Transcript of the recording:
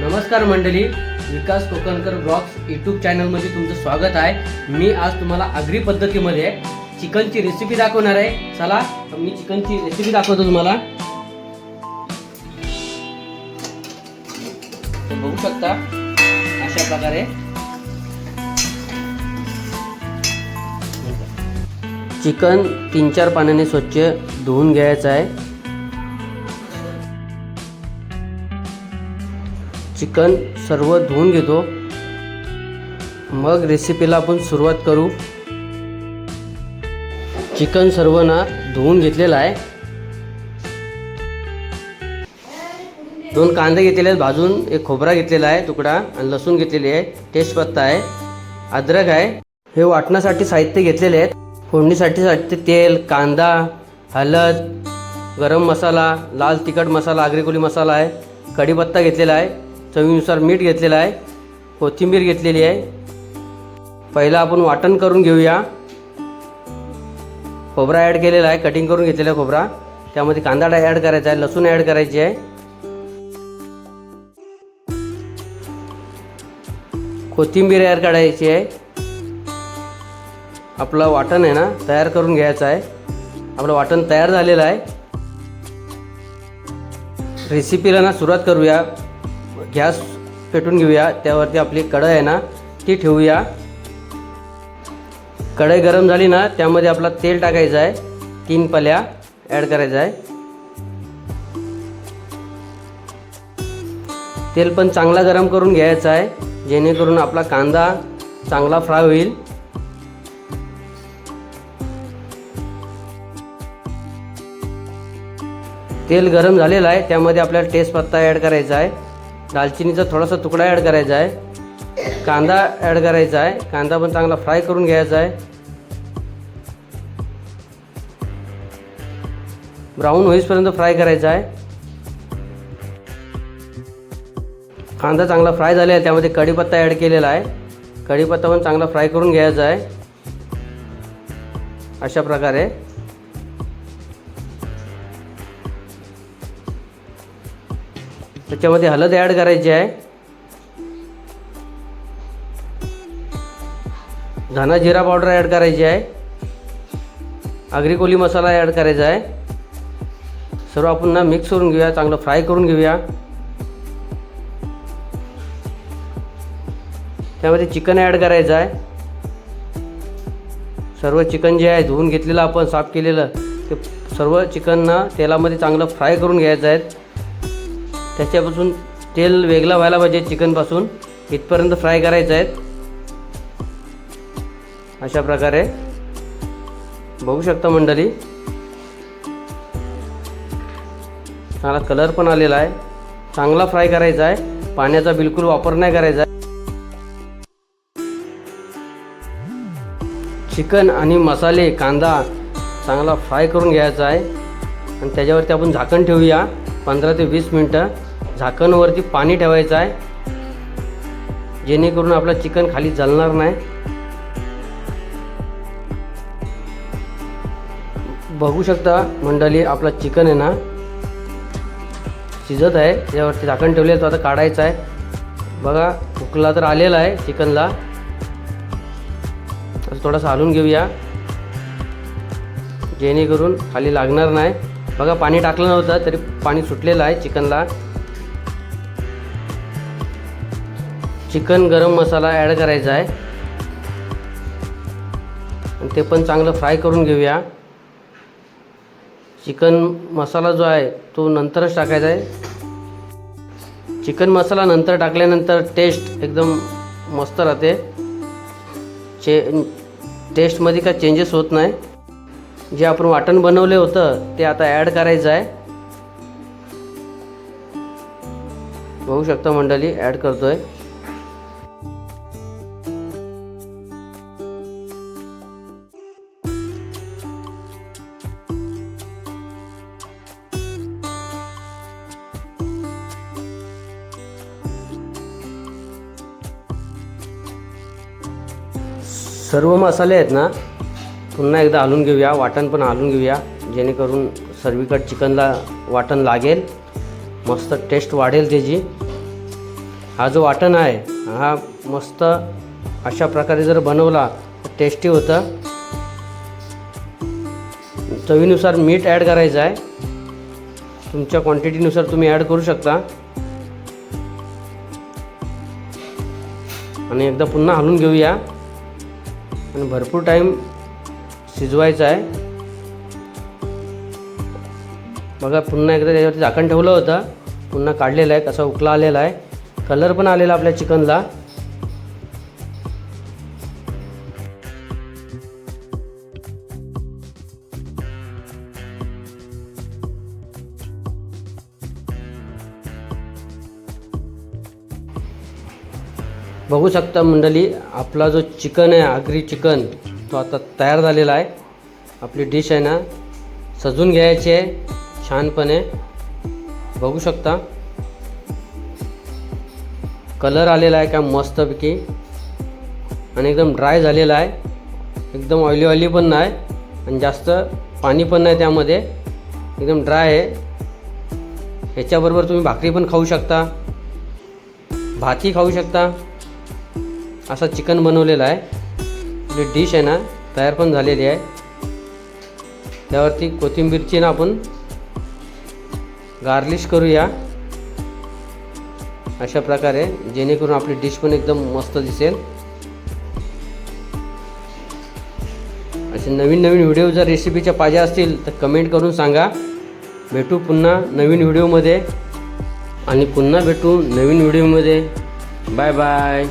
नमस्कार मंडळी विकास कोकणकर blogs YouTube चॅनलमध्ये तुमचं स्वागत आहे. मी आज तुम्हाला आगरी पद्धतीमध्ये चिकनची रेसिपी दाखवणार आहे. चला मी चिकनची रेसिपी दाखवतो तुम्हाला. तर बघू शकता अशा प्रकारे. चिकन तीन चार पाण्याने स्वच्छ धुवून घ्यायचं आहे. चिकन सर्व धुवून घेतो. मग रेसिपीला आपण सुरुवात करू. चिकन सर्व ना धुवून घेतलेलं आहे. दोन कांदे घेतलेले आहेत भाजून एक खोबरा घेतलेला आहे तुकडा आणि लसूण घेतलेली आहे. तेजपत्ता आहे. अद्रक आहे. हे वाटण्यासाठी साहित्य घेतलेले आहेत. फोडणीसाठी साहित्य तेल कांदा हळद गरम मसाला लाल तिखट मसाला आग्रिकोली मसाला आहे. कढीपत्ता घेतलेला आहे. चवीनुसार मीठ घेतलेलं आहे. कोथिंबीर घेतलेली आहे. पहिलं आपण वाटण करून घेऊया. खोबरा ॲड केलेला आहे. कटिंग करून घेतलेला आहे खोबरा. त्यामध्ये कांदा ॲड करायचा आहे. लसूण ॲड करायची आहे. कोथिंबीर ॲड काढायची आहे. आपलं वाटण आहे ना तयार करून घ्यायचं आहे. आपलं वाटण तयार झालेलं आहे. रेसिपीला ना सुरुवात करूया. गॅस पेटून घेऊया. त्यावरती आपली कढई आहे ना ती ठेवूया. कढई गरम झाली ना त्यामध्ये आपला तेल टाकायचं आहे. तीन पल्या ॲड करायचं आहे. तेल पण चांगला गरम करून घ्यायचं आहे जेणेकरून आपला कांदा चांगला फ्राय होईल. तेल गरम झालेलं आहे त्यामध्ये आपल्याला टेस्टपत्ता ॲड करायचा आहे. दालचिनीचा थोडासा तुकडा ॲड करायचा आहे. कांदा ॲड करायचा आहे. कांदा पण चांगला फ्राय करून घ्यायचा आहे. ब्राऊन होईसपर्यंत फ्राय करायचा आहे. कांदा चांगला फ्राय झालेला आहे. त्यामध्ये कढीपत्ता ॲड केलेला आहे. कढीपत्ता पण चांगला फ्राय करून घ्यायचा आहे. अशा प्रकारे. त्याच्यामध्ये हळद ॲड करायची आहे. धना जिरा पावडर ॲड करायची आहे. आग्रिकोली मसाला ॲड करायचा आहे. सर्व आपण ना मिक्स करून घेऊया चांगलं फ्राय करून घेऊया. त्यामध्ये चिकन ॲड करायचं आहे. सर्व चिकन जे आहे धुवून घेतलेलं आपण साफ केलेलं ते सर्व चिकनना तेलामध्ये चांगलं फ्राय करून घ्यायचं आहे. त्याच्यापासून तेल वेगळं व्हायला पाहिजे चिकनपासून. इथपर्यंत फ्राय करायचं आहे. अशा प्रकारे. बघू शकता मंडळी. चांगला कलर पण आलेला आहे. चांगला फ्राय करायचा आहे. पाण्याचा बिलकुल वापर नाही करायचा. आहे चिकन आणि मसाले कांदा चांगला फ्राय करून घ्यायचा आहे. आणि त्याच्यावरती आपण झाकण ठेवूया. पंधरा ते वीस मिनटं. झाकणवरती पाणी ठेवायचं आहे. जेणेकरून आपलं चिकन खाली जलणार नाही. बघू शकता मंडळी आपला चिकन आहे ना शिजत आहे. त्याच्यावरती झाकण ठेवले तो आता काढायचं आहे. बघा उकला तर आलेला आहे चिकनला. असं थोडंसं हलवून घेऊया. जेणेकरून खाली लागणार नाही. बघा पाणी टाकलं नव्हतं तरी पाणी सुटलेलं आहे चिकनला. चिकन गरम मसाला ॲड करायचा आहे. आणि ते पण चांगलं फ्राय करून घेऊया. चिकन मसाला जो आहे तो नंतरच टाकायचा आहे. चिकन मसाला नंतर टाकल्यानंतर टेस्ट एकदम मस्त राहते. चे टेस्टमध्ये काय चेंजेस होत नाही. जे आपण वाटण बनवले होतं ते आता ॲड करायचं आहे. बघू शकता मंडळी ॲड करतो आहे सर्व मसाले आहेत ना पुन्हा एकदा हलून घेऊया वाटण पण हलून घेऊया जेणेकरून सर्वीकट चिकनला वाटण लागेल मस्त टेस्ट वाढेल त्याची. हा जो वाटण आहे हा मस्त अशा प्रकारे जर बनवला तर टेस्टी होतं. चवीनुसार मीठ ॲड करायचं आहे. तुमच्या क्वांटिटीनुसार तुम्ही ॲड करू शकता. आणि एकदा पुन्हा हलून घेऊया. आणि भरपूर टाईम शिजवायचा आहे. बघा पुन्हा एकदा त्याच्यावरती झाकण ठेवलं होतं. पुन्हा काढलेलं आहे कसा उकला आलेला आहे. कलर पण आलेला आपल्या चिकनला. बघू शकता मंडळी आपला जो चिकन आहे आगरी चिकन तो आता तयार झालेला आहे. आपली डिश आहे ना सजून घ्यायची आहे छानपणे. बघू शकता. कलर आलेला आहे का मस्तपैकी. आणि एकदम ड्राय झालेला आहे. एकदम ऑइली ऑइली पण नाही. आणि जास्त पाणी पण नाही त्यामध्ये. एकदम ड्राय आहे. ह्याच्याबरोबर तुम्ही भाकरी पण खाऊ शकता. भातही खाऊ शकता. असा चिकन बनवलेला आहे. जी डिश आहे ना तयार पण झालेली आहे. त्यावरती कोथिंबीरची ना आपण गार्लिश करूया. अशा प्रकारे जेणेकरून आपली डिश पण एकदम मस्त दिसेल. असे नवीन नवीन व्हिडिओ जर रेसिपीच्या पाहिजे असतील तर कमेंट करून सांगा. भेटू पुन्हा नवीन व्हिडिओमध्ये आणि पुन्हा भेटू नवीन व्हिडिओमध्ये बाय बाय